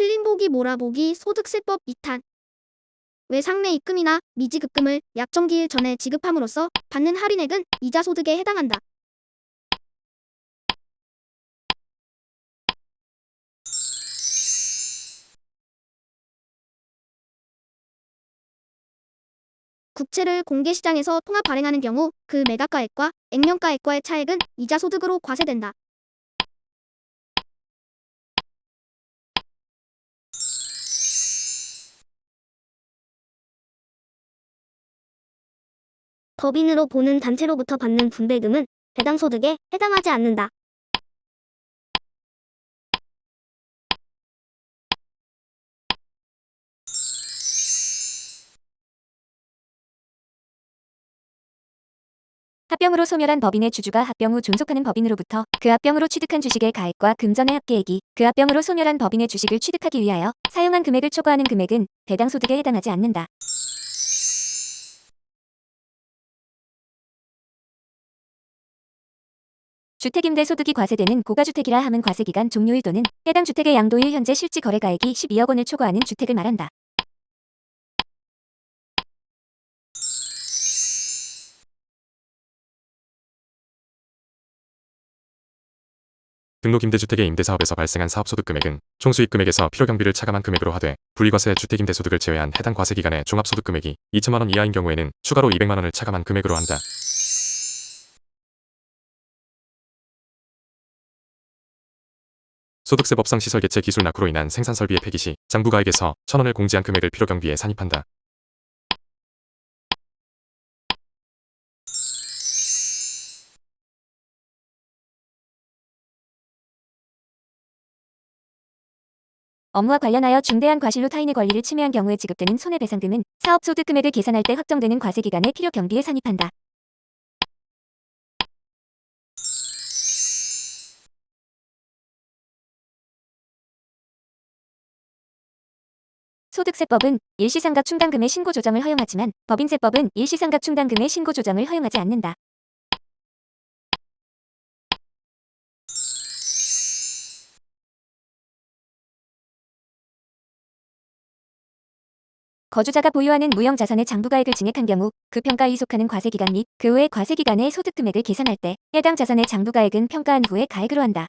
틀린 보기 몰아보기 소득세법 2탄 왜 상내 입금이나 미지급금을 약정기일 전에 지급함으로써 받는 할인액은 이자 소득에 해당한다. 국채를 공개시장에서 통합 발행하는 경우 그 매각가액과 액면가액과의 차액은 이자 소득으로 과세된다. 법인으로 보는 단체로부터 받는 분배금은 배당 소득에 해당하지 않는다. 합병으로 소멸한 법인의 주주가 합병 후 존속하는 법인으로부터 그 합병으로 취득한 주식의 가액과 금전의 합계액이 그 합병으로 소멸한 법인의 주식을 취득하기 위하여 사용한 금액을 초과하는 금액은 배당 소득에 해당하지 않는다. 주택임대 소득이 과세되는 고가주택이라 함은 과세기간 종료일 또는 해당 주택의 양도일 현재 실지 거래가액이 12억 원을 초과하는 주택을 말한다. 등록임대주택의 임대사업에서 발생한 사업소득 금액은 총수익 금액에서 필요경비를 차감한 금액으로 하되 분리과세 주택임대소득을 제외한 해당 과세기간의 종합소득 금액이 2천만 원 이하인 경우에는 추가로 200만 원을 차감한 금액으로 한다. 소득세 법상 시설 개체 기술 낙후로 인한 생산 설비의 폐기 시 장부가액에서 1,000원을 공제한 금액을 필요 경비에 산입한다. 업무와 관련하여 중대한 과실로 타인의 권리를 침해한 경우에 지급되는 손해배상금은 사업소득 금액을 계산할 때 확정되는 과세기간의 필요 경비에 산입한다. 소득세법은 일시상각 충당금의 신고 조정을 허용하지만 법인세법은 일시상각 충당금의 신고 조정을 허용하지 않는다. 거주자가 보유하는 무형 자산의 장부가액을 증액한 경우 그 평가에 속하는 과세기간 및그 후의 과세기간의 소득 금액을 계산할 때 해당 자산의 장부가액은 평가한 후에 가액으로 한다.